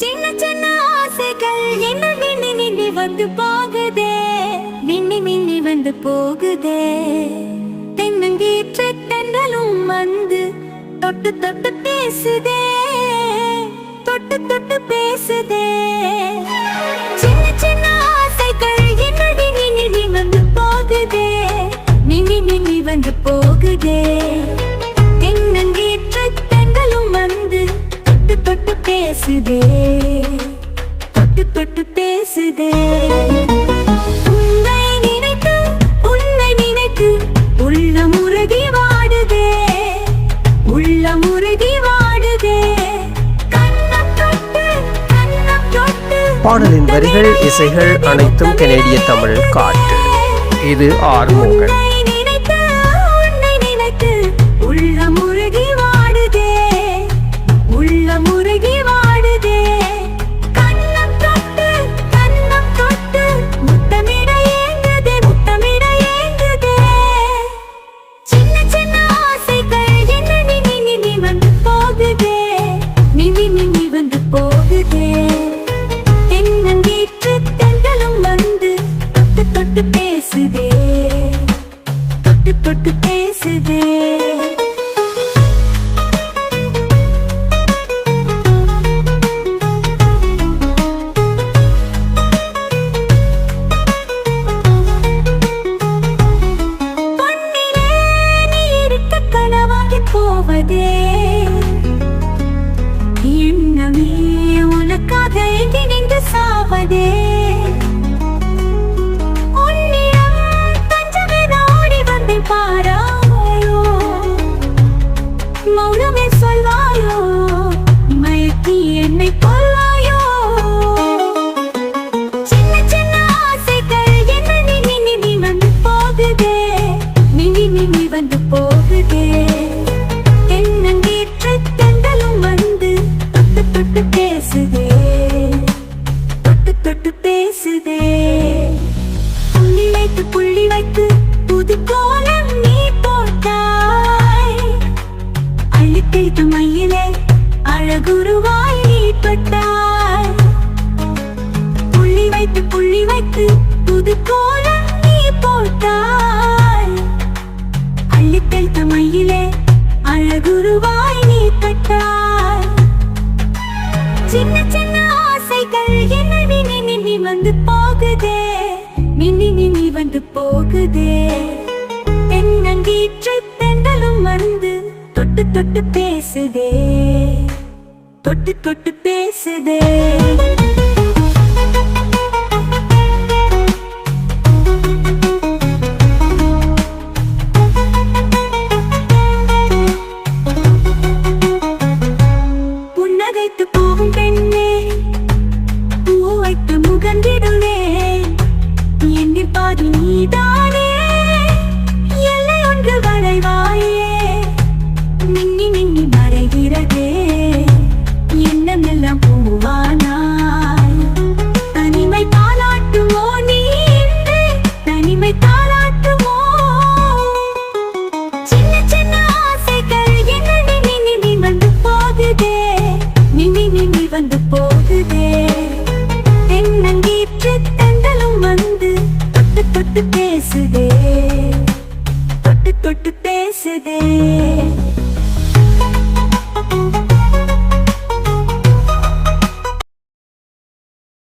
சின்ன சின்ன ஆசைகள் என்ன மின்னி மின்னி வந்து போகுதே. மின்னி மின்னி வந்து போகுதே. தென்னங்கீற்று தென்றலும் வந்து தொட்டு தொட்டு பேசுதே. தொட்டு தொட்டு பேசுதே. சின்ன சின்ன ஆசைகள் என்ன மின்னி மின்னி வந்து போகுதே. மின்னி மின்னி வந்து போகுதே. பேசுதே. தொட்டு தொட்டு பேசுதே. உன்னை நினைத்து உன்னை நினைத்து உள்ள முருகி வாடுதே. உள்ள முருகி வாடுதே. பாடலின் வரிகள் இசைகள் அனைத்தும் கனேடிய தமிழ் காட்டு இது ஆர் மோகன். தொட்டு பேசுதே. போவதே. உனக்காக சாவதே. வந்து போகுதே. அள்ளித்தல் தமையிலே அழகுருவாய் நீ கட்டாய் சின்ன சின்ன ஆசைகள் என்ன நினி வந்து போகுதே நினி நினி வந்து போகுதே. தென்னங்கீற்று தெண்டலும் வந்து தொட்டு தொட்டு பேசுதே தொட்டு தொட்டு பேசுதே. பூ வைத்து என்னை பாதி நீதானே. day.